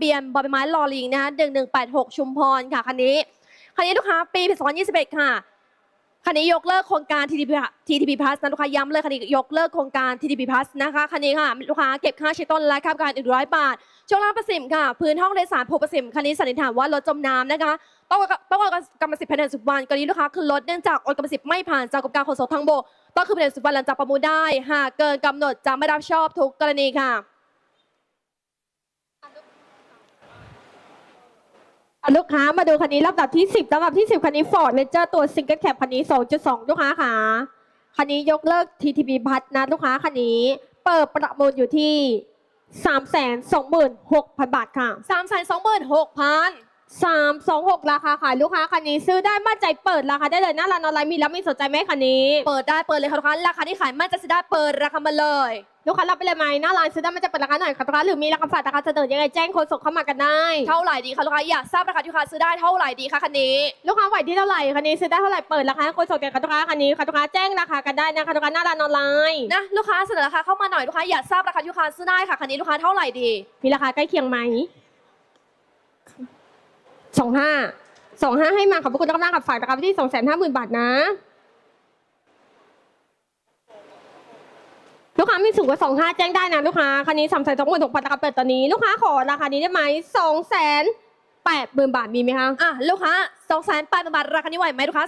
เบียนบอใบไม้ลอลิงนะคะ1186 ชุมพรค่ะคันนี้คันนี้ลูกค้าปี2021 ค่ะคันนี้ยกเลิกโครงการ TTP TTP Plus นะลูกค้าย้ำเลยคันนี้ยกเลิกโครงการ TTP Plus นะคะคันนี้ค่ะลูกค้าเก็บค่าใช้ต้นและค่าบริการอีกร้อยบาทช่วงล่างประสิมค่ะ พื้นห้องโดยสารผูกประสิมคันนี้สันนิษฐานว่ารถจมน้ำนะคะ ต้องต้องโอนกรรมสิทธิ์ภายในสิบวันกรณีลูกค้าขึ้นรถเนื่องจากโอนกรรมสิทธิ์ไม่ผ่านจากกรมการขนส่งทางบกต้องคืนภายในสิบวันหลังจากประมูลได้ หากเกินกำหนดจะไม่รับชอบทุกกรณีค่ะ อะ ลูกค้ามาดูคันนี้ลำดับที่ 10ลำดับที่ 10 คันนี้ Ford Ranger ตัว Single Cab คันนี้ 2.2 ลูกค้าค่ะ คันนี้ยกเลิก TTP พัดนะลูกค้าคันนี้ เปิดประมูลอยู่ที่ 326,000 บาทค่ะ 3 2 6 0 0 0 326 ราคาขายลูกค้าคันนี้ซื้อได้มั่นใจเปิดราคาได้เลยหน้าร้านออนไลน์มีแล้วมีสนใจไหมคันนี้ เปิดได้เปิดเลยค่ะลูกค้าราคาที่ขายมั่นใจะซื้อได้เปิดราคามาเลย ลูกค้ารับไปเลยไหมหน้าร้านซื้อได้มั่นใจเปิดราคาหน่อยค่ะลูกค้าหรือมีราคาฝากราคาเสนอยังไงแจ้งโค้ดส่งเข้ามากันได้เท่าไหร่ดีคะลูกค้าอยากทราบราคาที่ลูกค้าซื้อได้เท่าไหร่ดีคะคันนี้ ลูกค้าไหวที่เท่าไหร่คันนี้ซื้อได้เท่าไหร่เปิดราคาให้คนส่งแก่ค่ะลูกค้าคันนี้ค่ะลูกค้าแจ้งราคากันได้นะคะลูกค้าหน้าร้านออนไลน์นะลูกค้าเสนอราคาเข้ามาหน่อยลูกค้าอยากทราบราคาที่ลูกค้าซื้อได้ค่ะคันนี้ลูกค้าเท่าไหร่ดี มีราคาใกล้เคียงไหม สองห้าสองห้าให้มาขอบพระคุณมากๆกับฝากราคาที่สองแสนห้าหมื่นบาทนะ ลูกค้ามีสูงกว่าสองห้าแจ้งได้นะลูกค้าคันนี้สามแสนสองหมื่นหกพันราคาเปิดตอนนี้ ลูกค้าขอราคานี้ได้ไหมสองแสนแปดหมื่นบาทมีไหมคะอะลูกค้า2องแสนแปดบาทราคานี้ไหวไหมลูกค้า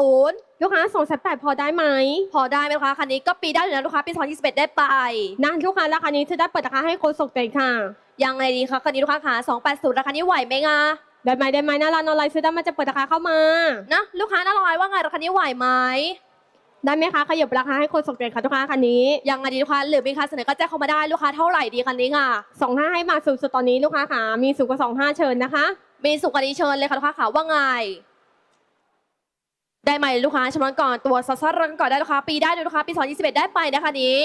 280ลูกค้าสองแสนแปดพอได้ไหมพอได้ไหมลูกค้าคันนี้ก็ปีได้อยู่นะลูกค้าปี2021ได้ไปนะลูกค้าราคานี้จะได้เปิดราคาให้คนส่งเลยค่ะยังไงดีคะคันนี้ลูกค้าขา280ราคานี้ไหวไหมงา ได้ไหมได้ไหมหน้าร้านออนไลน์ซื้อได้มันจะเปิดราคาเข้ามา นะลูกค้าน่าลอยว่าไงราคานี้ไหวไหมได้ไหมคะขยับราคาให้คนส่งเลยค่ะลูกค้าคันนี้ยังไงดีลูกค้าหรือมีใครเสนอก็แจ้งเข้ามาได้ลูกค้าเท่าไหร่ดีคันนี้ค่ะสองห้าให้มาสูงสุดตอนนี้ลูกค้าค่ะมีสูงกว่าสองห้าเชิญนะคะ มีสุกว่านี้เชิญเลยค่ะลูกค้าขาว่าไง ได้ไหมลูกค้าชำระก่อนตัวซัสซันก่อนได้ลูกค้าปีได้ด้วยลูกค้าปี2021ได้ไปนะคะนี้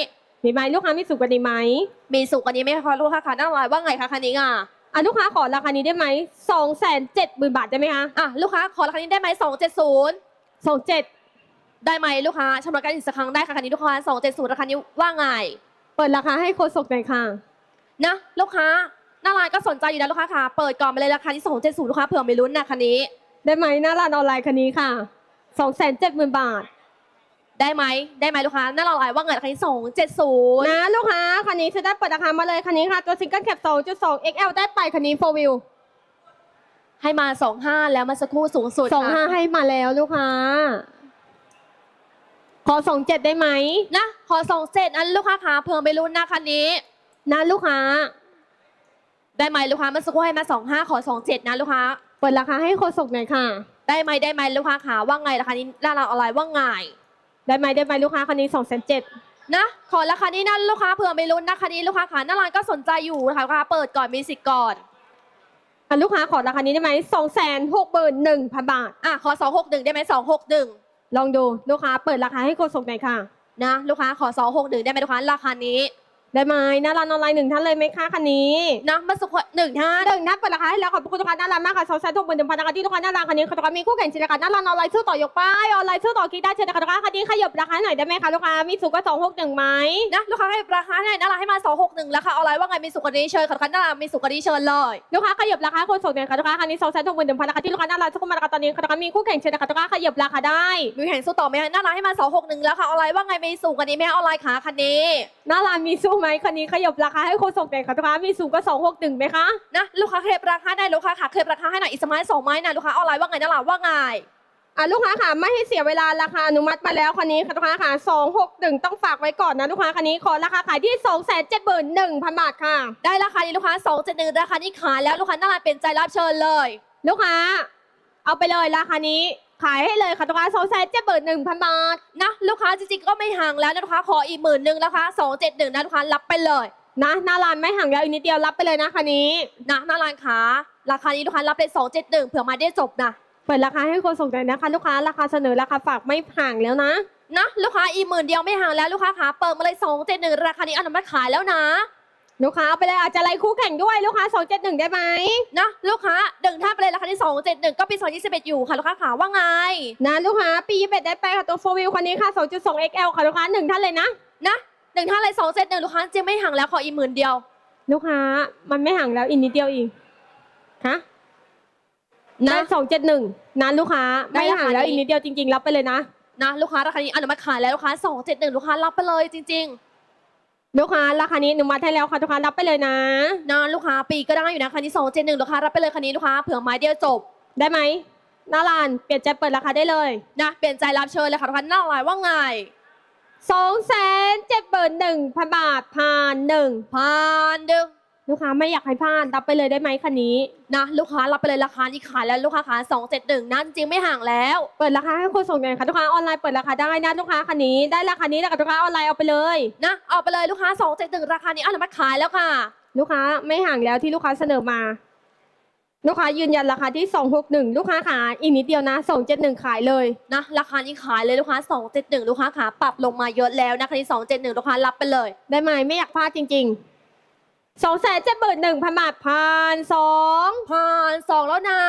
มีไหมลูกค้ามีสูงกว่านี้ไหมมีสุกว่านี้ไหมคะลูกค้าขาน่าลอยว่าไงคะคันนี้อะ อะลูกค้าขอราคานี้ได้ไหมสองแสนเจ็ดหมื่นบาทได้ไหมคะอะลูกค้าขอราคานี้ได้ไหม270สองเจ็ดได้ไหมลูกค้าชำระกันอีกสักครั้งได้ค่ะคันนี้ลูกค้า270ราคานี้ว่าไงเปิดราคาให้คนส่งเลยค่ะนะลูกค้าหน้าร้านก็สนใจอยู่นะลูกค้าค่ะเปิดก่อนมาเลยราคาที่270ลูกค้าเผื่อไม่ลุ้นนะคันนี้ ได้ไหมหน้าร้านออนไลน์คันนี้ค่ะสองแสนเจ็ดหมื่นบาท ได้ไหมได้ไหมลูกค้าหน้าร้านว่าไงราคาที่270นะลูกค้าคันนี้จะได้เปิดราคามาเลยคันนี้ค่ะตัวซิงเกิลแคปสองจุดสอง XL ได้ไปคันนี้โฟวิวให้มา25แล้วมาสักครู่สูงสุดสองห้าค่ะให้มาแล้วลูกค้า ขอสองเจ็ดได้ไหมนะขอ27อันลูกค้าขาเผื่อไม่ลุ้นนะคันนี้ นะลูกค้า ได้ไหมลูกค้ามาสักครู่ให้มา25ขอ27นะลูกค้า เปิดราคาให้คนส่งหน่อยค่ะ ได้ไหมได้ไหมลูกค้าขาว่าไงราคานี้หน้าร้านออนไลน์ว่าไง ได้ไหมได้ไหมลูกค้าคันนี้สองแสนเจ็ดนะขอราคานี้นะลูกค้าเผื่อไม่ลุ้นนะคันนี้ลูกค้าขาหน้าร้านก็สนใจอยู่นะคะลูกค้าเปิดก่อนมีสิทธิ์ก่อนอะลูกค้าขอราคานี้ได้ไหมสองแสนหกหมื่นหนึ่งพันบาทอะขอ261ได้ไหม261ลองดูลูกค้าเปิดราคาให้คนส่งหน่อยค่ะนะลูกค้าขอ261ได้ไหมลูกค้าราคานี้ ได้ไหมหน้าร้านออนไลน์หนึ่งท่านเลยไหมคะคันนี้นะมาสักครู่หนึ่งท่านหนึ่งนัดเปิดราคาให้แล้วขอบคุณลูกค้าหน้าร้านมากค่ะสองแสนหกหมื่นหนึ่งพันราคาที่ลูกค้าหน้าร้านคันนี้ค่ะลูกค้ามีคู่แข่งจริงๆค่ะหน้าร้านออนไลน์ซื้อต่อยกป้ายออนไลน์ซื้อต่อกิ๊กได้เชิญนะคะลูกค้าคันนี้ขยับราคาหน่อยได้ไหมคะลูกค้ามีสูงกว่าสองหกหนึ่งไหมนะลูกค้าให้ราคาให้หน้าร้านให้มา261ราคาออนไลน์ว่าไงมีสุกรณีเชิญขอลูกค้าหน้าร้านมีสุกรณีเชิญเลยลูกค้าขยับราคาคนส่งหน่อยค่ะลูกค้าคันนี้สองแสนหกหมื่นหนึ่งพันราคาที่ลูกค้าหน้าร้านทุกคนมาราคาตอนนี้ค่ะลูกค้ามีคู่แข่งเชิญนะคะลูกค้าขยับราคาได้มีแข่งสู้ต่อไหมหน้าร้านให้มา261ราคาออนไลน์ว่าไงมีสุกรณีไหมออนไลน์ขาคันนี้หน้าร้านมีสู้ไหมคันนี้ขยับราคาให้คนส่งหน่อยค่ะลูกค้ามีสูงกว่าสองหกหนึ่งไหมคะนะลูกค้าเคลบราคาได้ลูกค้าขาเคลบราคาให้หน่อยอีกสมัยสองไม้นะลูกค้าออนไลน์ว่าไงหน้าร้านว่าไงอะลูกค้าค่ะไม่ให้เสียเวลาราคาอนุมัติมาแล้วคันนี้ค่ะลูกค้าค่ะสองหกหนึ่งต้องฝากไว้ก่อนนะลูกค้าคันนี้ขอราคาขายที่สองแสนเจ็ดหมื่นหนึ่งพันบาทค่ะ ได้ราคานี้ลูกค้า271ราคานี้ขายแล้วลูกค้าหน้าร้านเป็นใจรับเชิญเลย ลูกค้า เอาไปเลยราคานี้ ขายให้เลยค่ะลูกค้าสองแสนเจ็ดหมื่นหนึ่งพันบาทนะลูกค้าจริงๆก็ไม่ห่างแล้วนะลูกค้าขออีกหมื่นหนึ่งนะคะ271นะลูกค้ารับไปเลยนะหน้าร้านไม่ห่างแล้วอีกนิดเดียวรับไปเลยนะคันนี้นะหน้าร้านขาราคานี้ลูกค้ารับเลย271เผื่อมาได้จบนะเปิดราคาให้คนส่งเลยนะคะลูกค้าราคาเสนอราคาฝากไม่ห่างแล้วนะนะลูกค้าอีกหมื่นเดียวไม่ห่างแล้วลูกค้าขาเปิดมาเลย271ราคานี้อนุมัติขายแล้วนะ ลูกค้าเอาไปเลยอาจจะไล่คู่แข่งด้วยลูกค้าสองเจ็ดหนึ่งได้ไหมนะลูกค้าดึงท่านไปเลยราคาที่271 ก็ปี 2021 อยู่ค่ะ ลูกค้าขาว่าไง นะลูกค้าปียี่สิบเอ็ดได้ไปค่ะตัวโฟวิลคันนี้ค่ะสองจุดสอง XL ค่ะลูกค้าหนึ่งท่านเลยนะนะดึงท่านเลย271 ลูกค้าจริงไม่ห่างแล้วขออีกหมื่นเดียว ลูกค้ามันไม่ห่างแล้วอีกนิดเดียวเองฮะนะนะสองเจ็ดหนึ่งนะลูกค้าได้ไม่ห่างแล้วราคานี้อีกนิดเดียวจริงๆรับไปเลยนะนะลูกค้าราคานี้อนุมัติขายแล้วลูกค้า271 ลูกค้ารับไปเลยจริง ลูกค้าราคานี้หนูมาให้แล้วค่ะลูกค้ารับไปเลยนะๆนะลูกค้าปีก็ได้อยู่นะคันนี้271ลูกค้ารับไปเลยคันนี้ลูกค้าเผื่อไม้เดียวจบได้ไหมหน้าลานเปลี่ยนใจเปิดราคาได้เลยนะเปลี่ยนใจรับเชิญเลยค่ะทุกท่านหน้าลายว่าไงสองแสนเจ็ดหมื่นหนึ่งพันบาทผ่านหนึ่งพันดึง ลูกค้าไม่อยากให้พลาดรับไปเลยได้ไหมคันนี้นะลูกค้ารับไปเลยราคานี้ขายแล้วลูกค้าขา271นั่นจริงไม่ห่างแล้ว เปิดราคาให้คนส่งหน่อยค่ะลูกค้าออนไลน์เปิดราคาได้นะลูกค้าคันนี้ได้ราคานี้แล้วกับลูกค้าออนไลน์เอาไปเลยนะเอาไปเลยลูกค้า271ราคานี้อนุมัติขายแล้วค่ะ ลูกค้าไม่ห่างแล้วที่ลูกค้าเสนอมาลูกค้ายืนยันราคาที่ 261 ลูกค้าขาอีกนิดเดียวนะ 271 ขายเลยนะราคานี้ขายเลยลูกค้า 271 ลูกค้าขาปรับลงมาเยอะแล้วนะคันนี้271 ลูกค้ารับไปเลย ได้ไหมไม่อยากพลาดจริง ๆ 2 7 1 0 0 0พันบาทพันสองพันสองแล้วนะ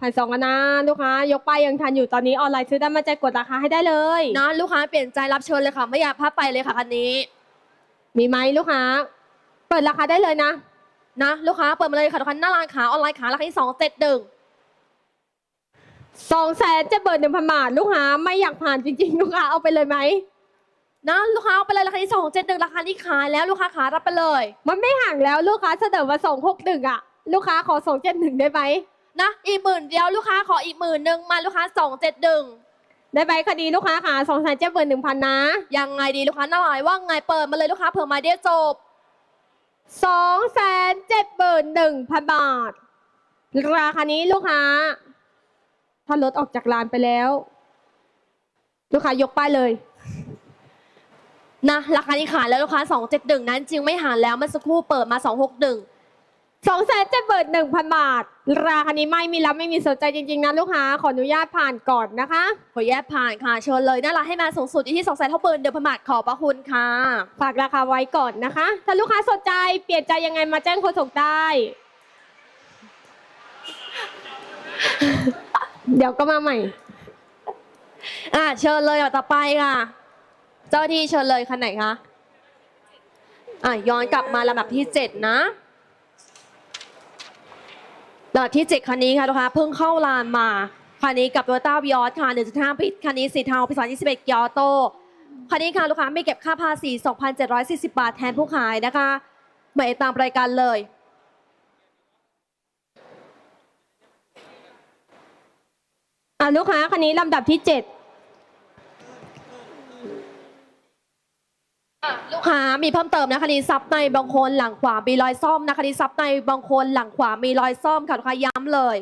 พันสองนะลูกค้ายกไปยังทันอยู่ตอนนี้ออนไลน์ซื้อได้มาใจกดราคาให้ได้เลย นะลูกค้าเปลี่ยนใจรับเชิญเลยค่ะ ไม่อยากพลาดไปเลยค่ะคันนี้ มีไหมลูกค้า เปิดราคาได้เลยนะ นะลูกค้าเปิดมาเลยค่ะทุกคนหน้าร้านขาออนไลน์ขาราคาที่สองเจ็ดหนึ่งสองแสนจะเบิดหนึ่งพันบาทลูกค้าไม่อยากผ่านจริงๆ ลูกค้าเอาไปเลยไหม นะลูกค้าเอาไปเลยราคาที่สองเจ็ดหนึ่งราคาที่ขายแล้วลูกค้าขารับไปเลย มันไม่ห่างแล้วลูกค้าเสนอมาสองหกหนึ่งอะ ลูกค้าขอสองเจ็ดหนึ่งได้ไหมนะอีกหมื่นเดียวลูกค้าขออีกหมื่นหนึ่งมาลูกค้าสองเจ็ดหนึ่งได้ไหมคดีลูกค้าค่ะสองแสนเจ็ดหมื่นหนึ่งพันนะยังไงดีลูกค้าหน้าร้านว่าไงเปิดมาเลยลูกค้าเผื่อมาเดียวจบสองแสนเจ็ดหมื่นหนึ่งพันบาท ราคานี้ลูกค้า ถ้ารถออกจากร้านไปแล้ว ลูกค้ายกป้ายเลย นะราคาที่ขายแล้วลูกค้าสองเจ็ดหนึ่งนั้นจริงไม่หารแล้วเมื่อสักครู่เปิดมาสองหกหนึ่งสองแสนเจ็ดหมื่นหนึ่งพันบาท ราคานี้ไม่มีรับไม่มีสนใจจริง ๆ นะลูกค้า ขออนุญาตผ่านก่อนนะคะ ขอแยกผ่านค่ะเชิญเลยหน้าร้านให้มาสูงสุดอยู่ที่สองแสนเท่าเปินเดือนพนบาทขอบพระคุณค่ะ ฝากราคาไว้ก่อนนะคะ ถ้าลูกค้าสนใจเปลี่ยนใจยังไงมาแจ้งคนส่งได้ เดี๋ยวก็มาใหม่ อะเชิญเลยอะต่อไปค่ะ เจ้าที่เชิญเลยคันไหนคะอะย้อนกลับมาลำดับที่เจ็ดนะลำดับที่เจ็ดคันนี้ค่ะลูกค้าเพิ่งเข้าลานมา คันนี้กับโตโยต้าวิออสค่ห้าพิษคันนี้สีเทาพิศสอง21เกียวโต คันนี้ค่ะลูกค้าไม่เก็บค่าภาษี 2,740 บาทแทนผู้ขายนะคะหมายตามรายการเลยอะลูกค้าคันนี้ลำดับที่ 7 ลูกค้ามีเพิ่มเติมนะคันนี้ซับในบางคนหลังขวามีรอยซ่อมนะคันนี้ซับในบางคนหลังขวามีรอยซ่อมค่ะลูกค้าย้ำเลย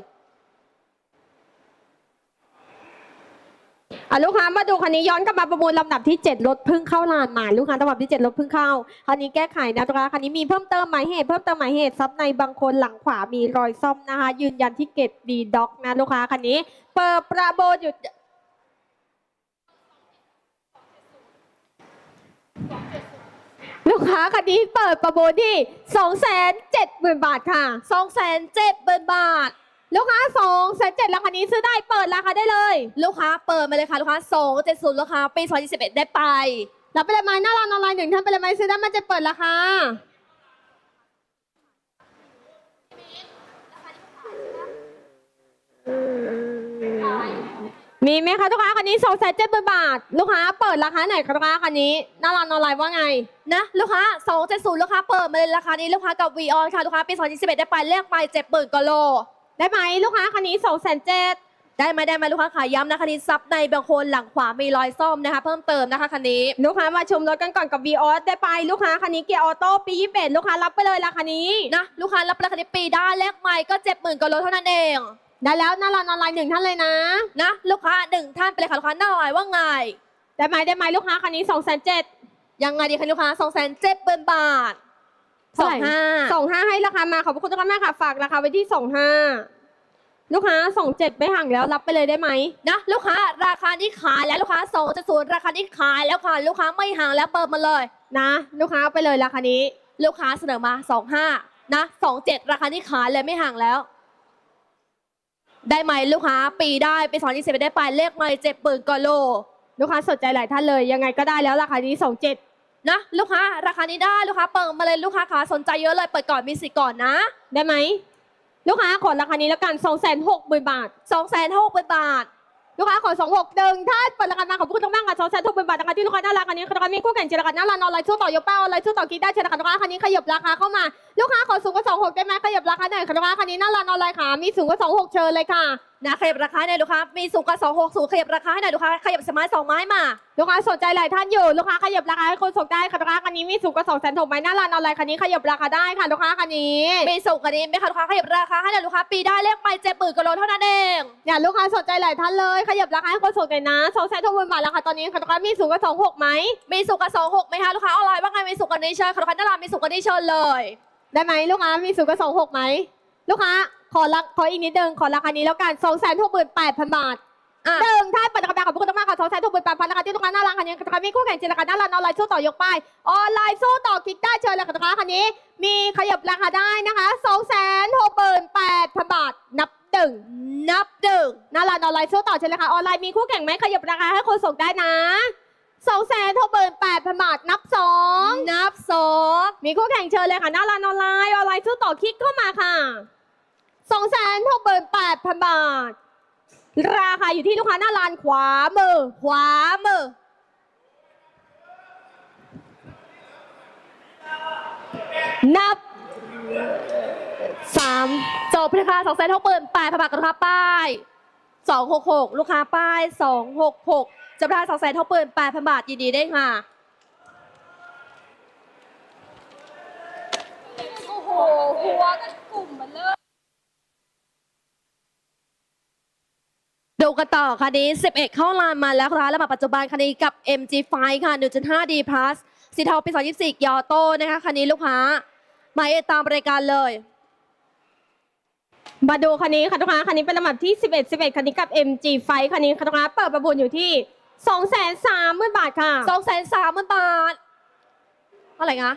อะลูกค้ามาดูคันนี้ย้อนกลับมาประมูลลำดับที่เจ็ดรถพิ่งเข้าลานมาลูกค้าลำดับที่เจ็ดรถพิ่งเข้าคันนี้แก้ไขนะลูกค้าคันนี้มีเพิ่มเติมหมายเหตุเพิ่มเติมหมายเหตุซับในบางคนหลังขวามีรอยซ่อมนะคะ ยืนยันที่เกตดีด็อกนะลูกค้าคันนี้ เปิดประโบนอยู่ ลูกค้าคันนี้เปิดประมูลที่สองแสนเจ็ดหมื่นบาทค่ะสองแสนเจ็ดเบินบาทลูกค้าสองแสนเจ็ดราคานี้ซื้อได้เปิดราคาได้เลย ลูกค้าเปิดมาเลยค่ะลูกค้าสองเจ็ดศูนย์ลูกค้าปีสองยี่สิบเอ็ดได้ไป รับไปเลยไหมหน้าร้านออนไลน์หนึ่งท่านไปเลยไหมซื้อได้มันจะเปิดราคา มีไหมคะลูกค้าคันนี้สองแสนเจ็ดบาท ลูกค้าเปิดราคาไหนคะลูกค้าคันนี้หน้าร้านออนไลน์ว่าไง นะลูกค้าสองเจ็ดศูนย์ลูกค้าเปิดมาเลยราคานี้ลูกค้ากับวีออนค่ะลูกค้าปีสองยี่สิบเอ็ดได้ไปเลขไปเจ็ดหมื่นกว่าโล ได้ไหมลูกค้าคันนี้สองแสนเจ็ดได้ไหมได้ไหมลูกค้าขายย้ำนะคันนี้ซับในบางคนหลังขวามีรอยซ่อมนะคะ เพิ่มเติมนะคะคันนี้ ลูกค้ามาชมรถกันก่อนกับ v ีออสได้ไปลูกค้าคันนี้เกียร์ออโต้ปียี่สิบเอ็ดลูกค้ารับไปเลยราคานี้นะลูกค้ารับราคานี้ปีได้เลขใหม่ก็เจ็ดหมื่นกโลเท่านั้นเอง ได้แล้วหน้าร้านออนไลน์หนึ่งท่านเลยนะ นะลูกค้าหนึ่งท่านไปเลยค่ะลูกค้าหน้าลายว่าไง ได้ไหมได้ไหมลูกค้าคันนี้สองแสนเจ็ดยังไงดีคะลูกค้าสองแสนเจ็ดเบินบาทสเท่าอไหงร่ห้าสองห้าให้ราคามาขอบคุณทุกท่านมากค่ะฝากราคาไว้ที่สองห้าลูกค้าสองเจ็ดไม่ห่างแล้วรับไปเลยได้ไหมนะลูกค้าราคาที่ขายแล้วลูกค้าสองจะศูนย์ราคาที่ขายแล้วค่ะ ลูกค้าไม่ห่างแล้วเปิดมาเลย นะ ลูกค้าเอาไปเลยราคานี้ ลูกค้าเสนอมาสองห้านะสองเจ็ดราคาที่ขายเลยไม่ห่างแล้ว ได้ไหมลูกค้า ปีได้ไปสอนอีเซไปได้ไปเลขไม่เจ็ดปืนกโล ลูกค้าสนใจหลายท่านเลย ยังไงก็ได้แล้วราคานี้สองเจ็ดนะลูกค้า ราคานี้ได้ลูกค้าเปิดมาเลยลูกค้าขาสนใจเยอะเลยเปิดก่อนมีสิทธิ์ก่อนนะ ได้ไหมลูกค้าขอราคานี้แล้วกันสองแสนหกหมื่นบาทสองแสนหกหมื่นบาท ลูกค้าขอ 261 ถ้าเปิดรายการมาขอบคุณทุกท่านค่ะสองแสนทุกเป็นบัตรนะคะที่ลูกค้าน่ารักอันนี้ราคามีคู่แข่งเจรจารน่ารักนอนลน์ช่วต่อยกเป้าออนไลน์ช่วต่อกีด้าเจรจารลูกค้าคันนี้ขยับราคาเข้ามา ลูกค้าขอสูงกว่า 26 ได้ไหมขยับราคาหน่อยค่ะลูกค้าคันนี้น่ารักนอนลายขามีสูงกว่า 26 เชิญเลยค่ะนะขยับราคาหน่อยลูกค้ามีสูงกว่า260ขยับราคาให้หน่อยลูกค้าขยับสมาร์ทสองไม้มาลูกค้าสนใจหลายท่านอยู่ลูกค้าขยับราคาให้คนสนใจค่ะลูกค้าคันนี้มีสูงกว่า2แสนถกไหมหน้าร้านออนไลน์คันนี้ขยับราคาได้ค่ะลูกค้าคันนี้มีสูงกว่านี้ไหมคะลูกค้าขยับราคาให้หน่อยลูกค้าปีได้เลขไปเจ็ดหมื่นกิโลเท่านั้นเองเนี่ยลูกค้าสนใจหลายท่านเลยขยับราคาให้คนสนใจนะสองแสนถกหมื่นบาทราคาตอนนี้ค่ะลูกค้ามีสูงกว่า26ไหมมีสูงกว่า26ไหมคะลูกค้าออนไลน์ว่าไงมีสูงกว่านี้เชิญค่ะลูกค้าหน้าร้านมีสูงกว่านี้เชิญเลย ได้ไหมลูกค้ามีสูงกว่า26ไหมลูกค้า อรักขออีกนิดนึงขอราคานี้แล้วกันสองแสนหกหมื่นแปดพันบาทหนึ่งท่านปฏิบัติการขอบคุณมากค่ะสองแสนหกหมื่นแปดพันนะคะที่ทุองกานน่ารักคันนี้นะคะมีคู่แข่งเจรจาหน่ารักออนไลน์สู้ต่อยกป้าออนไลน์สู้ต่อคิดได้เชิญเลยค่ะราคาคันนี้ มีขยับราคาได้นะคะสองแสนหกหมื่นแปดพันบาทนับหนึ่งนับหนึ่งน่ารักออนไลน์สู้ต่อเชิญเลยค่ะออนไลน์มีคู่แข่งไหมขยับราคาให้คนส่งได้นะสองแสนหกหมื่นแปดพันบาทนับสองนับสองมีคู่แข่งเชิญเลยค่ะน่ารักออนไลน์ออนไลน์สู้ต่อคิดเข้ามาค่ะ สองแสนหกหมื่นแปดพันบาท ราคาอยู่ที่ลูกค้าหน้าลานขวามือ ขวามือ นับสามจบราคาสองแสนหกหมื่นแปดพันบาทกับร้าป้ายสองหกหกลูกค้าป้ายสองหกหกจบราคาสองแสนหกาเปิดแปดพันบาทยินดีได้ค่ะ โอ้โหหัวกันกลุ่มมาเลย ดูกันต่อคันนี้ 11 เข้าลานมาแล้วนะคะและมาปัจจุบันคันนี้กับ MG5 ค่ะ 1.5D Plus สีเทาปี 2024ยอโต้นะคะคันนี้ลูกค้ามายตามบริการเลยมาดูคันนี้ค่ะทุกค้าคันนี้เป็นลำดับที่ 11 11คันนี้กับ MG5 คันนี้ค่ะทุกค้าเปิดประมูลอยู่ที่ 2 3 0 0 0 0บาทค่ะ 2 3 0 0 0 0บาทอะไรนะ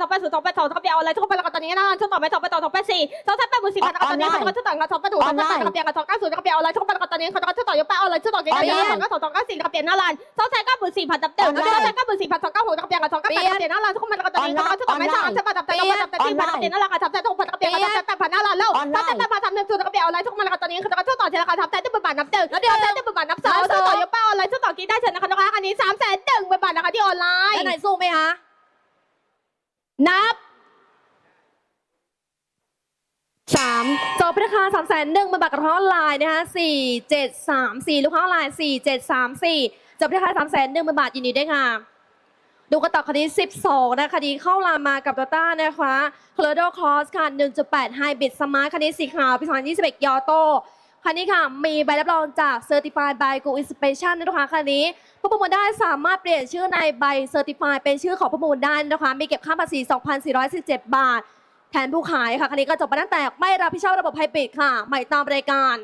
สองแปดศูนย์ต่อแปดสองจะกระเปียวอะไรทุกคนแล้วก็ตอนนี้นะชื่อต่อไปต่อไปต่อต่อแปดสี่สองแสนแปดหมื่นสี่พันแล้วก็ตอนนี้ค่ะจะชื่อต่อค่ะต่อแปดถูกต่อแปดกระเปียวกับสองเก้าศูนย์จะกระเปียวอาอะไรทุกคนแล้วก็ตอนนี้ค่ะจะชื่อต่ออยู่ไปเอาอนไลน์ชื่อต่อเจรกันด้านหลังสองเก้าสองเก้าสี่กระเปียวหน้าร้านสองแสนเก้าหมื่นสี่พันตับเดิมแล้วก็สองแสนเก้าหมื่นสี่พันสองเก้าหกจะกระเปียวกับสองเก้าแปดกระเปียวหน้าร้านทุกคนแล้วก็ตอนนี้ค่ะชื่อต่อไม่สามชื่อต่อตับเดิมตับเดิมสี่พันตับเดิมหน้าร้านค่ะตับเดิมทุกคนกระเปียวกับตับเดิมแปดพันหน้าร้านแล้วตับเดิมแปดพันตับเดิมศูนย์กระเปียวอาอะไรทุกคนแล้วก็ตอนนี้ค่ะจะก็ชื่อต่อเจรกันตับเดิมเป็นบาทนับเดิมแล้วเดี๋ยวเดิมเป็นบาทนับสองชื่อต่อยู่ไปเอาอนไลน์ชื่อต่อกีได้เชิญนะคะน้องอันนี้สามแสนหนึ่งเป็นบาทนะคะที่ออนไลน์แล้วไหนสู้ไหมคะ นับสามจบราคาสามแสนหนึ่งบาทกระท้องลายนะคะสี่เจ็ดสามสี่ลูกค้าไลน์สี่เจ็ดสามสี่จบราคาสามแสนหนึ่งบาทยินดีด้วยค่ะดูกระต่อคดี 12 นะคดีเข้าลามากับตัวต้านะคะคลอโดคอสค่ะ 1.8 ไฮบิดสมาร์ทคดีสีขาวปี2021ยอโต้คันนี้ค่ะ มีใบรับรองจาก Certified by Go Inspection นะคะคันนี้ ผู้ประมูลได้สามารถเปลี่ยนชื่อในใบเซอร์ติฟายเป็นชื่อของผู้ประมูลได้นะคะมีเก็บค่าภาษี 2,417 บาท แทนผู้ขายค่ะคันนี้ก็จบไปตั้งแต่ไม่รับผิดชอบระบบไฮบริดค่ะ ใหม่ตามรายการ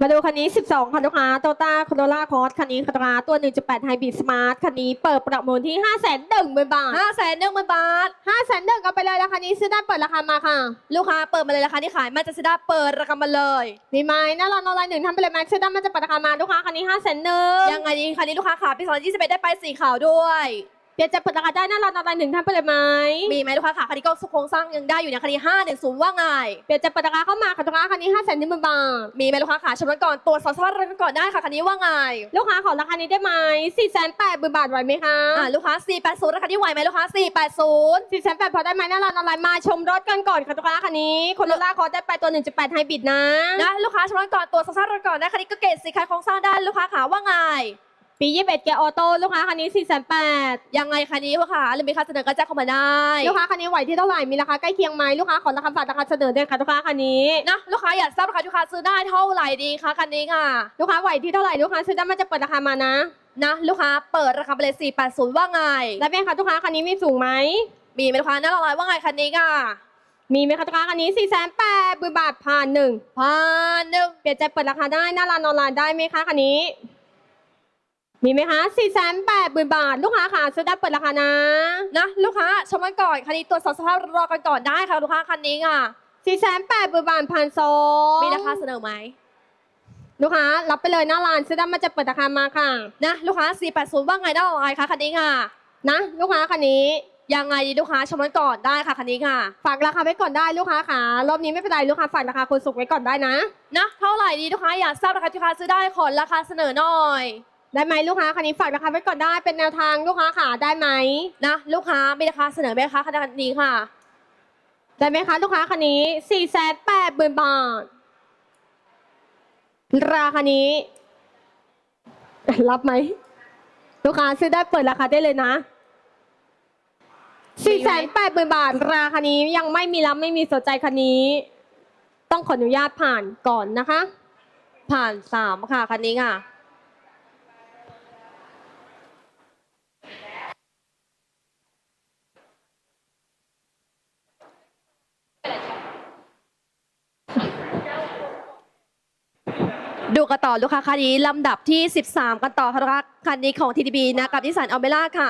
มาดูคันนี้ 12คันลูกค้าโตต้าโคโรล่าคอร์สคันนี้คันราตัว 1.8 ไฮบริดสมาร์ท คันนี้เปิดประมูลที่5 0 0 0 0 0หมื่นบาท5 0 0 0 0 0บาท5 0 0 0 0 0เอาไปเลยแล้วคันนี้ซื้อได้เปิดราคามาค่ะ ลูกค้าเปิดมาเลยราคาที่ขายมาจะซิด้าเปิดราคามาเลย มีไหมหน้าร้านออนไลน์หนึ่งทำไปเลยไหมซื้อได้มันจะเปิดราคามาลูกค้าคันนี้5 0 0 0 0 0ยังไงดีคันนี้ลูกค้าขาปี2021ได้ไปสีขาวด้วย เปลี่ยนจะเปิดราคาได้หน้าร้านออนไลน์หนึ่งทำไปเลยไหมมีไหมลูกค้าขาคันนี้ก็โครงสร้างยังได้อยู่ในคันนี้510ว่าไงเปลี่ยนจะเปิดราคาเข้ามาค่ะลูกค้าคันนี้5 0 0 0 0 0หมื่นบาทมีไหมลูกค้าขาชมรถก่อนตัวจสอดสลัดกันก่อนได้ค่ะคันนี้ว่าไงลูกค้าขอราคานี้ได้ไหม4 8 0 0 0 0หมื่นบาทไหวไหมคะอ่าลูกค้า480ราคาที่ไหวไหมลูกค้า480 4 8 0 0 0พอได้ไหมหน้าร้านออนไลน์มาชมรถกันก่อนค่ะลูกค้าคันนี้คโรล่าคอร์สได้ไปตัว1.8ไฮบริดนะนะลูกค้าชมรถก่อนตัวจสอดสลัดก่อนได้คันนี้ก็เกรดสีคายโครงสร้างได้ลูกค้าขาว่าไง ปี21เกียร์ออโต้ลูกค้าคันนี้4 8 0 0ยังไงคันนี้ลูกค้าหรือมีค่าเสนอก็แจ้งเข้ามาได้ลูกค้าคันนี้ไหวที่เท่าไหร่มีราคาใกล้เคียงไหมลูกค้าขอราคาฝากราคาเสนอด้วยค่ะลูกค้าคันนี้นะลูกค้าอยากทราบราคาลูกค้าซื้อได้เท่าไหร่ดีคะคันนี้ค่ะ ลูกค้าไหวที่เท่าไหร่ลูกค้าซื้อได้มันจะเปิดราคามานะนะลูกค้าเปิดราคาไปเลย480 ว่าไงได้ไหมคะลูกค้าคันนี้มีสูงไหมมีไหมลูกค้าหน้าละร้อยว่าไงคันนี้ค่ะมีไหมคะลูกค้าคันนี้4ี่แสนแปดหมื่นบาทผ่านหนึ่งพันหนึ่งเปลี่ยนใจเปิดราคาได้หน้าร้านออนไลน์ได้ไหมคะคันนี้ มีไหมคะ4ี่แสนแปดหมื่นบาท ลูกค้าค่ะซื้อได้เปิดราคานะ นะลูกค้าชมกันก่อนคันนี้ตัวจสอบสภาพรอกันก่อนได้ค่ะลูกค้าคันนี้ค่ะ4ี่แสนแปดหมื่นบาทผ่านสองมีราคาเสนอไหมลูกค้ารับไปเลยหน้าร้านซื้อได้มาจะเปิดราคามาค่ะ นะลูกค้า 480 ว่าไงหน้าละร้อยคะคันนี้ค่ะ นะ ลูกค้าคันนี้ยังไงดีลูกค้าชมกันก่อนได้ค่ะคันนี้ค่ะฝากราคาไว้ก่อนได้ลูกค้าค่ะรอบนี้ไม่เป็นไรลูกค้าฝากราคาคนสุกไว้ก่อนได้นะนะเท่าไหร่ดีลูกค้าอยากทราบราคาที่ลูกค้าซื้อได้ขอราคาเสนอหน่อย ได้ไหมลูกค้าคันนี้ฝากราคาไว้ก่อนได้เป็นแนวทางลูกค้าค่ะได้ไหมนะ ลูกค้ามีราคาเสนอไหมคะคันนี้ค่ะ ได้ไหมคะ ลูกค้าคันนี้4ี่แสนแปดหมื่นบาท ราคานี้ รับไหมลูกค้าซื้อได้เปิดราคาได้เลยนะสี่แสนแปดหมื่นบาท ราคานี้ยังไม่มีรับไม่มีสนใจคันนี้ ต้องขออนุญาตผ่านก่อนนะคะ ผ่านสามค่ะคันนี้ค่ะ ดูกันต่อลูกค้าคันนี้ลำดับที่ 13 กันต่อค่ะลูกค้าคันนี้ของ TDB นะกับนิสสันอัลเมล่าค่ะ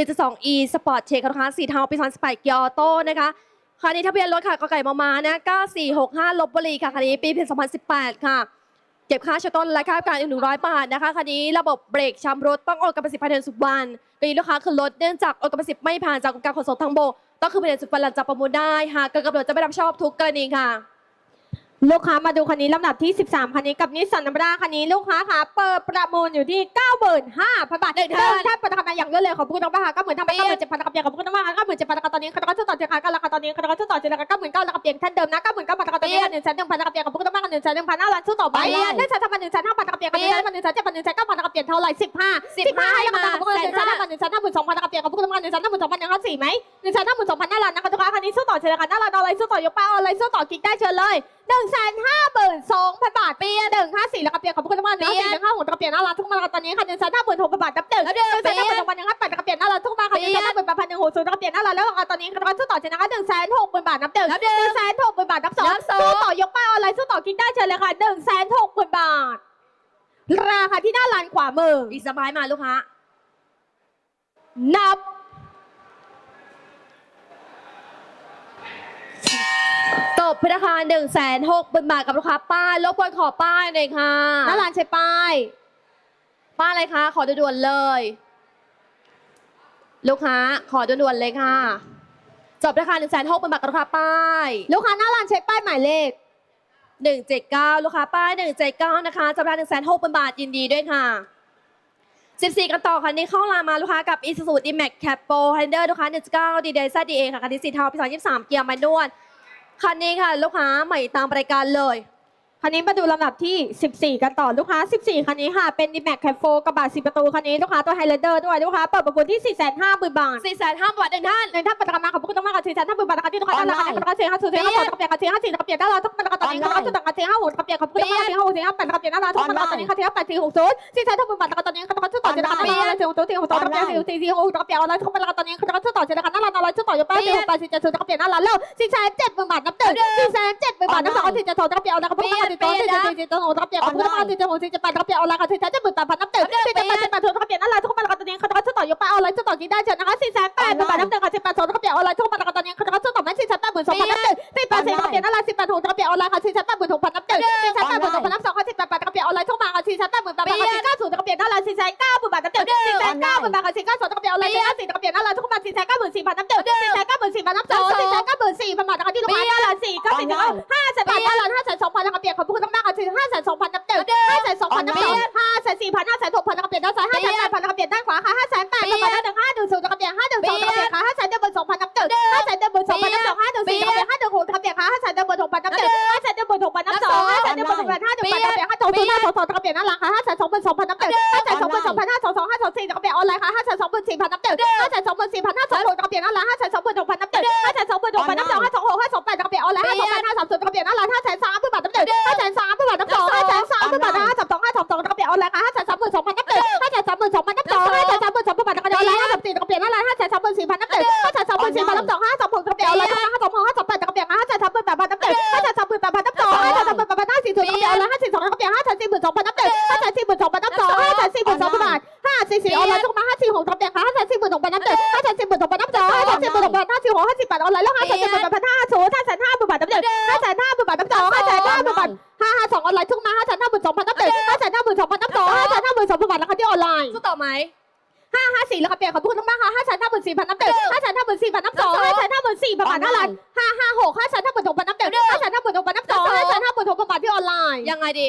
1.2 e Sport Check ค่ะลูกค้าสีเทาปี2018เกียร์ออโต้นะคะคันนี้ทะเบียนรถค่ะกไก่มอมานะ9465ลบบุรีค่ะคันนี้ปี2018 ค่ะ เก็บค่าเชาต้นและค่าการอีก100 บาทนะคะคันนี้ระบบเบรกชำรุดต้องโอนกรรมสิทธิ์ภายในสุวันกรณีลูกค้าคือรถเนื่องจากโอนกรรมสิทธิ์ไม่ผ่านจากกรมการขนส่งทางบกต้องคือภายในสุวันหลังจากประมูลได้หากเกินกำหนดจะไม่รับชอบทุกกรณีค่ะ ลูกค้ามาดูคันนี้ลำดับที่ 13 คันนี้กับนิสสันนัมราคันนี้ลูกค้าค่ะเปิดประมูลอยู่ที่ 95,000บาทหนึ่งท่านเดิถ้าประกันอย่างรวดเร็วของพวกน้องบ้าค่ะก็เหมือนทำไปก็เหมือนเจ็ดพันกับเพียงของพวกน้องบ้าค่ะก็เหมือนเจ็ดพันกับตอนนี้คาราคาต่อเจ็ดพันก็ราคาตอนนี้คาราคาต่อเจ็ดพันก็เหมือนเก้าราคาเพียงท่านเดิมนะก็เหมือนเก้าพันกับตอนนี้หนึ่งแสนหนึ่งพันกับเพียงของพวกน้องบ้าหนึ่งแสนหนึ่งพันห้าล้านสู้ต่อไปหนึ่งแสนห้าพันหนึ่งแสนห้าพันกับเพียงกับหนึ่งแสนหนึ่งแสนเจ็ดพันหนึ่งแสนเก้าพันกับเพียงเท่าไหร่สิบห้าสิบห้าให้กับมาพวกน้องหนึ่งแสนห้าพันหนึ่งแสนห้าหมื่นสองพันกับเพียงของพวกน้องบ้าหนึ่งแสนห้าหมื่นสองพันยังห้าสี่ไหมหนึ่งแสนห้าหมื่นสองพันห้าล้านนะคะทุกคนคันนี้สู้ต่อเชิญเลยค่ะหน้าร้านอะไรสู้ต่อยกป้าอะไรสู้ต่อกิ๊กได้เชิญเลยหนึ่งแสนห้าหมื่นสองพันบาทเปียหนึ่งห้าสี่แล้วก็เปียขอบคุณมากหนึ่งห้าสี่หนึ่งห้าหกแล้วก็เปียหน้าร้านทุกมาตอนนี้ค่ะหนึ่งแสนห้าหมื่นหกพันบาทนับหนึ่งแล้วเดี๋ยวหนึ่งแสนห้าหมื่นสองพันหนึ่งห้าแปดแล้วก็เปียหน้าร้านทุกมาค่ะหนึ่งแสนห้าหมื่นแปดพันหนึ่งหกศูนย์แล้วก็เปียหน้าร้านแล้วก็ตอนนี้ค่ะสู้ต่อเชิญนะคะหนึ่งแสนหกหมื่นบาทนับหนึ่งนับหนึ่งหนึ่งแสนหกหมื่นบาทนับสองนับสองสู้ต่อยกป้าอะไรสู้ต่อกิ๊กได้เชิญเลยค่ะหนึ่งแสนหกหมื่นบาทราคาที่หน้าร้านขวามืออีกสบายมาลูกค้านับ ตบราคา1นึ่งแสนหกหมื่นบาทกับลูกค้าป้ายรบกวนขอป้ายหน่อยค่ะหน้าร้านใช้ป้าย ป้ายอะไรคะ ขอด่วนๆเลย ลูกค้าขอด่วนๆเลยค่ะ จบราคา1นึ่งแสนหกหมื่นบาทกับลูกค้าป้ายลูกค้าหน้าร้านใช้ป้ายหมายเลข179ลูกค้าป้าย179นะคะจำนวน1 6 0 0 0บาทยินดีด้วยค่ะ14กันต่อคันนี้เข้าลามาลูกค้ากับ Isuzu D-Max Capo Highlander ลูกค้า1.9 D-Day ZDA ค่ะคันนี้สีเทาปี2023เกียร์ไมานวล คันนี้ค่ะ ลูกค้าใหม่ตามรายการเลย คันนี้มาดูลำดับที่ 14 กันต่อลูกค้า 14 คันนี้ค่ะ เป็น d m a x c a p 4กระบะ10 ประตู คันนี้ลูกค้าตัวไฮไลเดอร์ด้วยลูกค้าเปิดประมูลที่ 4 5 0 0 0 0บาท4 5 0 0 0บาทหนึ่งท่านในท่านประกันมาของพวกคุณต้องมากับ4 5 0 0 0 0บาทนะคะที่ลูกค้าด้านหลังนะคะประกันเสียห้าสูเสียห้าสองกระเปียกกระเสียห้าสี่กระเปียกด้านหลังทุกประกันตอนนี้กระทุกต่างกระเสียห้าหกกระเปียกของพวกคุณต้องมาเสียห้าหกเสียห้าแปดกระเปียกด้านหลังทุกประกันตอนนี้กระเสียห้าแปดสี่หกศูนย์สี่แสนทุกบาทตอนนี้กระตุ้นต่อเจริญกันสี่หกศูนย์สี่หกศูนย์กระเปียกสี่สี่สี่หกกระเปียกอะไรทุกประกันตอนนี้กระตุ้นต่อเจริญกันด้านหลังอะไรทุกต่อยกไปสี่หกแปดสี่เจ็ดศูนย์กระเปียกด้านหลังแล้วสี่แสนเจ็ดบาทนับหนึ่งสี่แสนเจ็ดบาทนับสองสี่เจ็ดศูนย์กระเปียกอะไรกระปุกกระเปียกสี่เจ็ดสี่เจ็ดศูนย์กระเปียกกระปุกกระเปียกสี่เจ็ดหกสี่จ็ดแปดกระเปียกอะไรกระเสียเจ็ดหมื่นแปดพันนับหนึ่งสี่จ็ดแปดสิบแปดศูนย์กระเปียนั่นแหละทุกประกันตอนนี้กระตุ้นต่อยกไปอะไรทุกต่อกินได้เชิญนะคะสี่แสนแปดบาทนับหนึ่งกระสิบแปดศูนย์กระเปียกอะไรทุกประกันตอนนี้กระตุ้นต่อมาสี่แสนแปดหมื่นสองพันนับหนึ่งสี่แปดสี่กระเปียนั่นแหละสิบแปดหกกระเปียกอะไรค่ะสี่แสนแปดหมื่นหกพันนับหนึ่งสี่แสนแปดหมื่นสองพันนับสองค่ะสิบแปดแปดกระเปียกอะไรทุกมาค่ะสี่แสนแปดหมื่นแปดพันสี่เก้าศูนย์กระเปียนั่นแหละสี่แสนเก้าหมื่นบาทนับหนึ่งสี่แสนเก้าหมื่นบาทค่ะสี่เก้าสองกระเปียกอะไรสี่เก้าสี่กระเปียนั่นแหละทุกมาสี่แสนเก้าหมื่นสี่พันนับหนึ่งสี่แสนเก้าหมื่นสี่พันนับสองสี่แสนเก้าหมื่นสี่พันบาทนะคะที่ลูกค้านั่นแหละสี่เก้าสี่เก้าห้าแสนบาทนั่นแหละห้าแสนสองพันกระเปียกขอบคุณมากค่ะสี่ห้าแสนสองพันนับหนึ่งห้าแสนสองพันนับสองห้าแสนสี่พันห้าแสนหกพันกระเปียกด้านซ้ายห้าแสนแปดพันกระเปียกด้านขวาค่ะห้าแสนแปดพันด้านหนึ่งห้าหนึ่งศูนย์กระเปียกห้าหนึ่งสองกระเปียกค่ะห้าแสนเดือนบนสองพันนับหนึ่งห้าแสนเดือนบนสองพันนับสองห้าหนึ่งสี่กระเปียกห้าหนึ่งหกกระเปียกค่ะห้าแสนเดือนบนหกพันนับหนึ่งห้าแสนเดือนบนหกพันนับสองห้าแสนเดือนบนหกพันห้าหนึ่งพันกระเปียกห้าสองศูนย์ห้าสองสองกระเปียกนั่นแหละค่ะห้าแสนสองพันสองพันนับหนึ่งห้าแสนสองพันสองพันห้าสองสองห้าสองสี่กระเปียกออนไลน์ค่ะห้าแสนสองพันสี่พันนับหนึ่งห้าแสนสองพันสี่พันห้าสองหกกระเปียกนั่นแหละห้าแสนสองพันหก สนห้าหมื่นสองพันบาทราคาที่ออนไลน์สู้ต่อไหมห้าห้าสี่แล้วค่ะเปลี่ยนขอบคุณมากค่ะห้าแสนห้าหมื่นสี่พันนับหนึ่งห้าแสนห้าหมื่นสี่พันนับสองห้าแสนห้าหมื่นสี่พันบาทห้าล้านห้าห้าหกห้าแสนห้าหมื่นหกพันนับหนึ่งห้าแสนห้าหมื่นหกพันนับสองห้าแสนห้าหมื่นหกพันบาทที่ออนไลน์ยังไงดี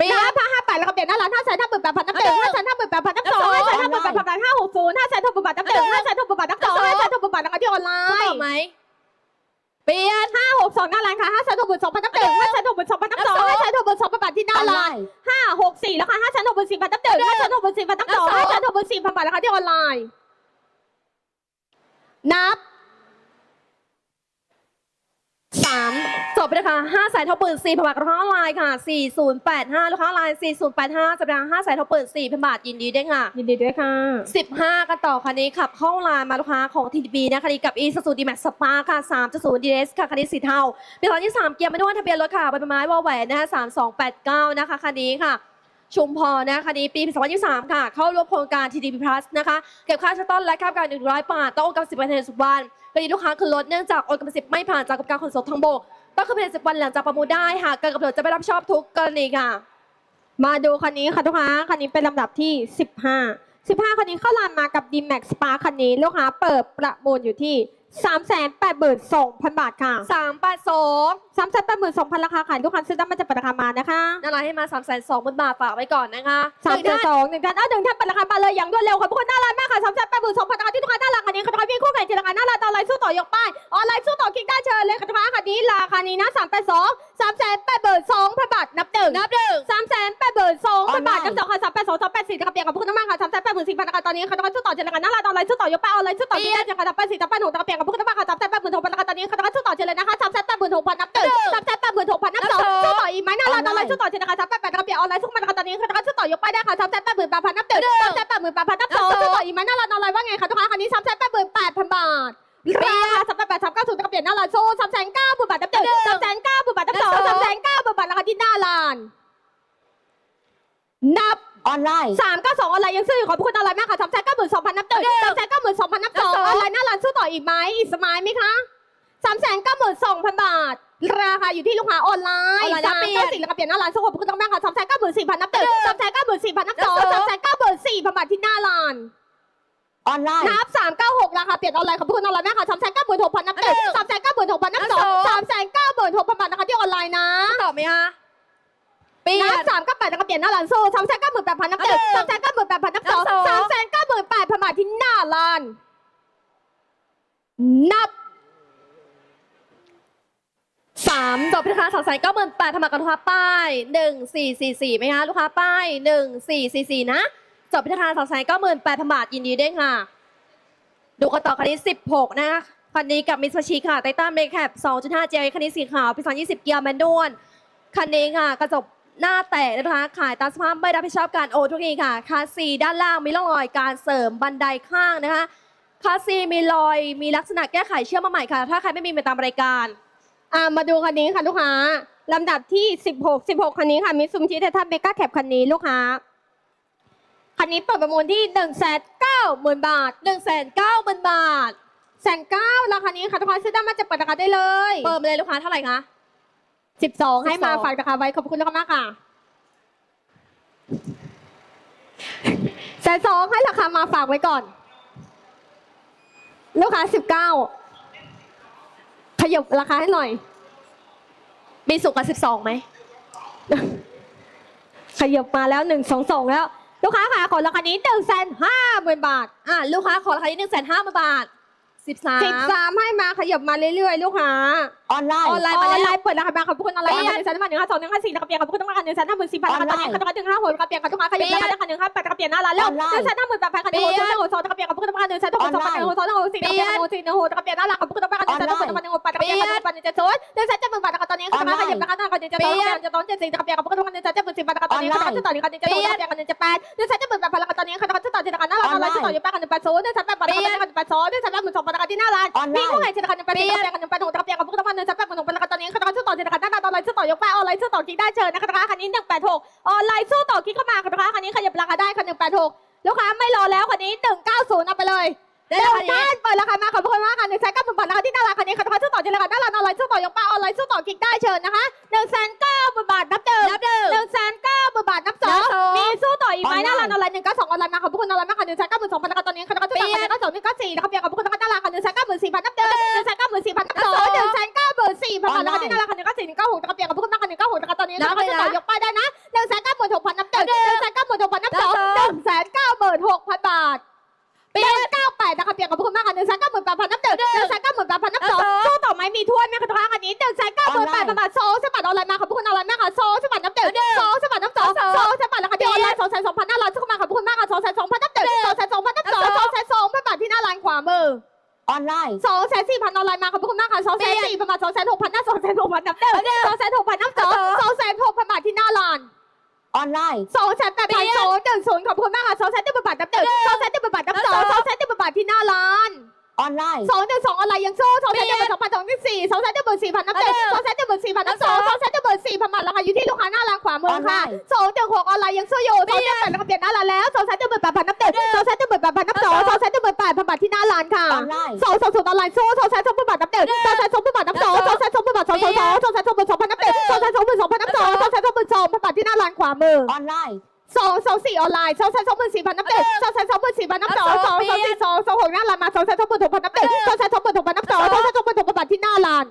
ปีห้าพันห้าแปดแล้วค่ะเปลี่ยนหน้าร้านห้าแสนห้าหมื่นแปดพันนับหนึ่งห้าแสนห้าหมื่นแปดพันนับสองห้าแสนห้าหมื่นแปดพันบาทห้าหกศูนย์ห้าแสนหกหมื่นบาทนับหนึ่งห้าแสนหกหมื่นบาทนับสองห้าแสนหกหมื่นบาทราคาที่ออนไลสู้ต่อน์ไหม เปลี่ยนห้าหกสองหน้าร้านค่ะห้าแสนหกหมื่นสองพันนับหนึ่งห้าแสนหกหมื่นสองพันนับสองห้าแสนหกหมื่นสองพันบาทที่หน้าร้านห้าหกสี่แล้วค่ะห้าชั้นหกบนสี่พันตั้งเดิมห้าชั้นหกบนสี่พันตั้งสองห้าชั้นหกบนสี่พันบาทแล้วค่ะที่ออนไลน์ นับ สามจบไปเลยค่ะห้าแสนเท่าปืนสี่พันบาทลูกค้าออนไลน์ค่ะสี่ศูนย์แปดห้าลูกค้าออนไลน์สี่ศูนย์แปดห้าจะเป็นห้าแสนเท่าปืนสี่พันบาทยินดีด้วยค่ะ ยินดีด้วยค่ะ 15 กันต่อคันนี้ขับเข้าลานมาลูกค้าของ TDB นะคันนี้กับ e s u z u d m a x Spark ค่ะ3.0 DS ค่ะคันนี้สีเทาเป็นตอนที่ 3 เกียร์ไม่ด้วยทะเบียนรถค่ะใบไม้วอลแหวนนะคะ3289 นะคะคันนี้ค่ะ ชุมพรนะคันนี้ปี2023 ค่ะ เข้าร่วมโครงการ TDB Plus นะคะ เก็บค่าเชัตเต้นและค่าบริการ 100 บาทต้องโอนกรรมสิบวันในสุวรรณกรณีลูกค้าคือลดเนื่องจากโอนกรรมสิบไม่ผ่านจากกรมการขนส่งทางบกต้องคือภายในสิบวันหลังจากประมูลได้หากเกินกำหนดจะไม่รับชอบทุกกรณีค่ะ มาดูคันนี้ค่ะทุกค้าคันนี้เป็นลำดับที่ 15 15คันนี้เข้าลานมากับ d m a x Spark คันนี้ลูกค้าเปิดประมูลอยู่ที่ 382,000บาทค่ะ382 382,000ราคาขายลูกค้าซื้อได้มาจากปตทราคามานะคะนั่นอะไรให้มา3 2 0 0 0 0บาทฝากไว้ก่อนนะคะสามหนึ่เจ็ดงท่านสองหนึ่งท่านอ้าวหนึ่งท่านเปิดราคามาเลยอย่างรวดเร็วขอบคุณน่ารักมากค่ะสามแสนแปดหมื่นสองพันราคาที่ลูกค้าน่ารักคันนี้ค่ะทุกค้าพี่คู่แข่งจิราคาน่ารักออนไลน์สู้ต่อยกป้ายออนไลน์สู้ต่อคลิกได้เชิญเลยค่ะทุกค้าคันนี้ราคานี้นะสามแปดสองสามแสนแปดหมื่นสองพันบาทนับหนึ่งนับหนึ่งสามแสนแปดหมื่นสองพันบาทออนไลน์นับสองค่ะสามแปดสองสามแปดสี่ราคาเปลี่ยนขอบคุณมากค่ะสามแสนแปดหมื่นสี่พันราคาตอนนี้ค่ะทุกค้าสู้ต่อจิราคาน่ารักออนไลน์สู้ต่อยกป้ายออนไลน์สู้ต่อคลิกได้เชิญค่ะสามแปดสี่สามแปดหกราคาเปลี่ยนขอบคุณมากค่ะสามแสนแปดหมื่นหกพันราคาตอนนี้ค่ะทุกค้าสู้ต่อเชิญเลยนะคะสามแสนแปดหมื่นหกพันนับหนึ่งสามแสนแปดหมื่นหกพันนับสองสู้ต่ออีกไหมน่ารักออนไลน์สู้ต่อเชิญนะคะสามแปดแปดกราคาเปียออนไลน์สู้มาราคาตอนนี้ค่ะทุกค้าสู้ต่อยกไปได้ค่ะสามแสนแปดหมื่นแปดพันนับหนึ่งสามแสนแปดหมื่นแปดพันนับสองสู้ต่ออีกไหมน่ารักออนไลน์ว่าไงคะทุกค้าคันนี้สามแสนแปดหมื่นแปดพันบาทราคาสามแปดแปดสามเก้าศูนย์กราคาเปียนหน้าร้านโซ่สามแสนเก้าหมื่นบาทนับหนึ่งสามแสนเก้าหมื่นบาทนับสองสามแสนเก้าหมื่นบาทราคาที่หน้าร้านนับ ออนไลน์ สามเก้าสองออนไลน์ยังซื้ออยู่ขอบคุณออนไลน์มากค่ะสามแสนเก้าหมื่นสองพันนับหนึ่งสามแสนเก้าหมื่นสองพันนับสองออนไลน์หน้าร้านสู้ต่ออีกไหมอีกสมัยไหมคะสามแสนเก้าหมื่นสองพันบาท ราคาอยู่ที่ลูกค้าออนไลน์สามเก้าสี่ราคาเปลี่ยนหน้าร้านสู้ขอบคุณมากค่ะสามแสนเก้าหมื่นสี่พันนับหนึ่งสามแสนเก้าหมื่นสี่พันนับสองสามแสนเก้าหมื่นสี่พันบาทที่หน้าร้านออนไลน์นับสามเก้าหกราคาเปลี่ยนออนไลน์ขอบคุณออนไลน์แม่ค่ะสามแสนเก้าหมื่นหกพันนับหนึ่งสามแสนเก้าหมื่นหกพันนับสองสามแสนเก้าหมื่นหกพันบาทนะคะที่ออนไลน์นะตอบไหมคะเปลี่ยนันบสามเก้าแปดราคาเปลี่ยนหน้าร้านโซ่สามแสนเก้าหมื่นแปดพันนับหนึ่งสามแสนเก้าหมื่นแปดพันนับสองนับสองสามแสนเก้าหมื่นแปดพันบาทที่หน้าร้าน นับสามจบราคาสองแสนเก้าหมื่นแปดพันบาทกับลูกค้าป้ายหนึ่งสี่สี่สี่ไหมคะลูกค้าป้ายหนึ่งสี่สี่สี่นะจบราคาสองแสนเก้าหมื่นแปดพันบาทยินดีด้วยค่ะ ดูกันต่อคันนี้สิบหกนะคันนี้กับมิสชิค่ะไททันเมคแคปสองจุดห้าเจคันนี้สีขาวปีสองยี่สิบเกียร์แมนนวลคันนี้ค่ะกระจก หน้าแตกนะคะ ขายตามสภาพไม่รับผิดชอบการโอทุกทีค่ะ คาซีด้านล่างมีร่องรอยการเสริมบันไดข้างนะคะ คาซีมีรอยมีลักษณะแก้ไขเชื่อมมาใหม่ค่ะ ถ้าใครไม่มีไปตามรายการอ่ามาดูคันนี้ค่ะลูกค้าลำดับที่สิบหกสิบหกคันนี้ค่ะมิซูมิชิไททันเมกาแคปคันนี้ลูกค้าคันนี้เปิดประมูลที่หนึ่งแสนเก้าหมื่นบาท1 9 0 0 0 0บาทแสนเก้าราคานี้ค่ะทุกคนซื้อได้มาจะเปิดราคาได้เลย เปิดมาเลยลูกค้าเท่าไหร่คะ สิบสองให้มา12ฝากราคาไว้ขอบคุณลูกค้ามากค่ะแสนสองให้ราคามาฝากไว้ก่อน ลูกค้าสิบเก้าขยับราคาให้หน่อย มีสูงกว่า12ไหม ขยับมาแล้วหนึ่งสองสองแล้ว ลูกค้าค่ะขอราคานี้หนึ่งแสนห้าหมื่นบาท อะลูกค้าขอราคาที่1 5 0 0 0บาท13สิบสามให้มาขยับมาเรื่อยๆ ลูกค้า ออนไลน์ ออนไลน์อมาอนแล้วไลน์เปิดราคามาขอบคุณออนไลน์เปลี่ยนหนึ่งแสนหนึ่งห้าสองหนึ่งห้าสี่ราคาเปลี่ยนขอบคุณมากหนึ่งแสนห้าหมื่นสี่พันราคาตอนนี้ราคาหนึ่งห้าหกราคาเปลี่ยนขอบคุณมากขยับราคาราคาหนึ่งห้าแปดราคาเปลี่ยนหน้าร้านแล้วออนไลน์หนึ่งแสนห้าหมื่นแปดพันขยับหกสองหนึ่งหกสองราคาเปลี่ยนขอบคุณมากหนึ่งแสนหกสองพันหนึ่งหกสองหนึ่งหกสี่ราคาเปลี่ยนหนึ่งหกสี่หนึ่งหกราคาเปลี่ยนหน้าร้านขอบคุณมากหนึ่งแสนหกสองพันหนึ่งหกแปดราคาเปลี่ยนขอบคุณมากหนึ่งเจ็ดศูนย์หนึ่งแสนเจ็ดหมื่นบาทราคาตอนนี้ราคาขยับนะคะตอนกันจะต้องจะต้องจะสิ่งจะเปลี่ยนกับพวกทุกคนจะจะเป็นสิ่งบัตรตอนนี้เขาจะต่อนี้เขาจะต้องเปลี่ยนกันจะแปดเดี๋ยวฉันจะเปิดแบบพลังตอนนี้เขาจะต่อจะกันหน้าร้านอะไรจะต่ออยู่แปดกันแปดโซ่เดี๋ยวฉันแปดบัตรกันแปดโซ่เดี๋ยวฉันแปดหมื่นสองพันกันที่หน้าร้านมีคู่ไหนจะกันแปดกันแปดกันแปดหกจะเปลี่ยนกับพวกทุกคนจะแปดหมื่นสองพันกันตอนนี้เชื่อต่อจะกันหน้าร้านอะไรจะต่อยกแปดออนไลน์ชื่อต่อกิ๊กได้เชิญนะคะคันนี้หนึ่งแปดหกออนไลน์ชื่อต่อกิ๊กเข้ามาค่ะคันนี้ขยับราคาได้คันหนึ่งแปดหกลูกค้าไม่รอแล้วคันนี้หนึ่งเก้าศูนย์เอาไปเลย ได้เร็แล้ววคันนี้ท่านเปิดราคามาขอบคุณมากค่ะหนึ่งแสนเก้าหมื่นบาทนะคะที่น่ารักคันนี้ค่ะทุกคนสู้ต่อเจริญค่ะน่ารักออนไลน์สู้ต่อยกป้าออนไลน์สู้ต่อกิ๊กได้เชิญนะคะหนึ่งแสนเก้าหมื่นบาทนับเดิมนับหนึ่งหนึ่งแสนเก้าหมื่นบาทนับสอนังบสอง มีสู้ต่ออีกไหมออนไลน์น่ารักออนไลน์หนึ่งเก้าสองออนไลน์มาขอบคุณออนไลน์มากค่ะหนึ่งแสนเก้าหมื่นสองพันนะคะตอนนี้ค่ะทุกคนสู้ต่อค่ะหนึ่งเก้าสองหนึ่งเก้าสี่นะคะเปลี่ยนกับพวกคุณนะคะน่ารักค่ะหนึ่งแสนเก้าหมื่นสี่พันนับเดิมหนึ่งแสนเก้าหมื่นสี่พันนับสองหนึ่งแสนเก้าหมื่นสี่พันบาทนะคะที่น่ารักค่ะหนึ่งเก้าสี่หนึ่งเก้าหกนะคะเปลี่ยนกับพวกคุณมากค่ะหนึ่งเก้าหกนะคะตอนนี้นะคะสู้ต่อยกป้าได้นะหนึ่งแสนเก้าหมื่นหกพันนับเดิมหนึ่งแสนเก้าหมื่นหกพันนับสองหนึ่งแสนเก้าหมื่นหกพันบาท เปลี่ยนเก้าแปดนะคะเปลี่ยนกับพวกคุณมากค่ะหนึ่งแสนเก้าหมื่นแปดพันนับเดิมหนึ่งแสนเก้าหมื่นแปดพันนับสองสู้ต่อไหมมีถ้วยไหมคะทุกท่านอันนี้หนึ่งแสนเก้าหมื่นแปดพันบาทโซ่สมัครออนไลน์มาค่ะพวกคุณออนไลน์มากค่ะโซ่สมัครนับเดิมโซ่สมัครนับสองโซ่สมัครราคาเดียวออนไลน์สองแสนสองพันหน้าร้านสู้มาค่ะพวกคุณมากค่ะสองแสนสองพันนับเดิมสองแสนสองพันนับสองสองแสนสองพันบาทที่หน้าร้านขวามือออนไลน์สองแสนสี่พันออนไลน์มาขอบคุณมากค่ะสองแสนสี่พันบาทสองแสนหกพันหน้าสองแสนหกพันนับเดิมสองแสนหกพันนับสองสองแสนหกพันบาทที่หน้าร้าน ออนไลน์ สองแสนแปดพันสองหนึ่งศูนย์ขอบคุณมากค่ะสองแสนหนึ่งพันบาทนับเดิมสองแสนหนึ่งพันบาทนับสองสองแสนหนึ่งพันบาทที่หน้าร้านออนไลน์สองหนึ่งสองออนไลน์ยังโซ่สองแสนหนึ่งพันสองพันสองที่สี่สองแสนหนึ่งหมื่นสี่พันนับเดิมสองแสนหนึ่งหมื่นสี่พันนับสองสองแสนหนึ่งหมื่นสี่พันบาทราคาอยู่ที่ลูกค้าหน้าร้านขวามือค่ะสองหนึ่งหกออนไลน์ยังโซ่อยู่สองแสนแปดราคาเปลี่ยนหน้าร้านแล้วสองแสนหนึ่งหมื่นแปดพันนับเดิมสองแสนหนึ่งหมื่นแปดพันนับสองสองแสนหนึ่งหมื่นแปดพันบาทที่หน้าร้านค่ะออนไลน์สองสองศูนย์ออนไลน์โซ่สองแสนสองพันบาทนับเดิมสองแสนสองพันบาทนับสองสองแสนสองพันบาทสองสองสองสองแสนสองหมื่นสองพันนับเดิมสองแสนาร้านขวามือออนไลน์สองสองสี่ออนไลน์สองแสนสองหมื่นสี่พันนับเดิมสองแสนสองหมื่นสี่พันนับสองสองสองสี่สองสองหกหน้าร้านมาสองแสนสองหมื่นหกพันนับเดิมสองแสนสองหมื่นหกพันนับสองสองแสนสองหมื่นหกพันบาทที่หน้าร้าน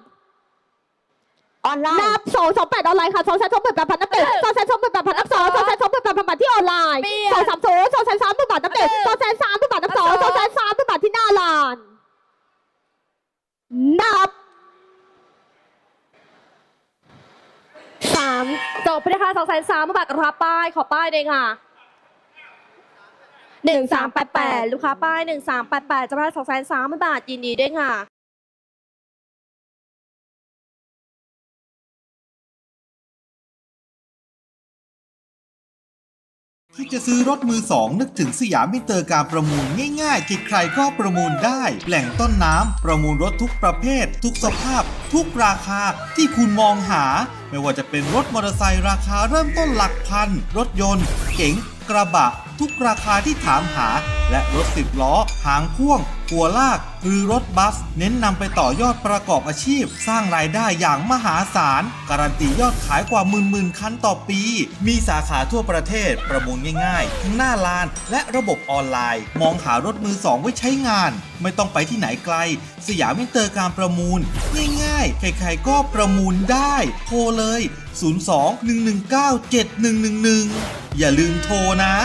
ออนไลนัน์บสองสองแปดออนไลน์ค่ะสองแสนสองหมื่นแปดพันนับเดิมสองแสนสองหมื่นแปดพันนับสองสองแสนสองหมื่นแปดพันบาทที่ออนไลน์สองสามศูนย์สองแสนสามหมื่นบาทนับเดิมสองแสนสามหมื่นบาทนับสองสองแสนสามหมื่นบาทที่หน้าร้านนับ สามจบไปนะคะสองแสนสามบาทรับป้ายขอป้ายเลยค่ะหนึ่งสามแปดแปดลูกค้าป้ายหนึ่งสามแปดแปดจะได้สองแสนสามบาทยินดีด้วยค่ะ ที่จะซื้อรถมือสองนึกถึงสยามมิเตอร์การประมูลง่ายๆใครก็ประมูลได้ แหล่งต้นน้ำประมูลรถทุกประเภท ทุกสภาพ ทุกราคาที่คุณมองหา ไม่ว่าจะเป็นรถมอเตอร์ไซค์ราคาเริ่มต้นหลักพัน รถยนต์ เก๋งกระบะ ทุกราคาที่ถามหา และรถสิบล้อ หางพ่วง หัวลาก หรือรถบัส เน้นนำไปต่อยอดประกอบอาชีพ สร้างรายได้อย่างมหาศาล การันตียอดขายกว่าหมื่นๆคันต่อปี มีสาขาทั่วประเทศประมูลง่ายๆทั้งหน้าลาน และระบบออนไลน์ มองหารถมือสองไว้ใช้งาน ไม่ต้องไปที่ไหนไกล สยามมิเตอร์การประมูล ง่ายๆ ใครๆก็ประมูลได้โทรเลย 02 119 7111 อย่าลืมโทรนะ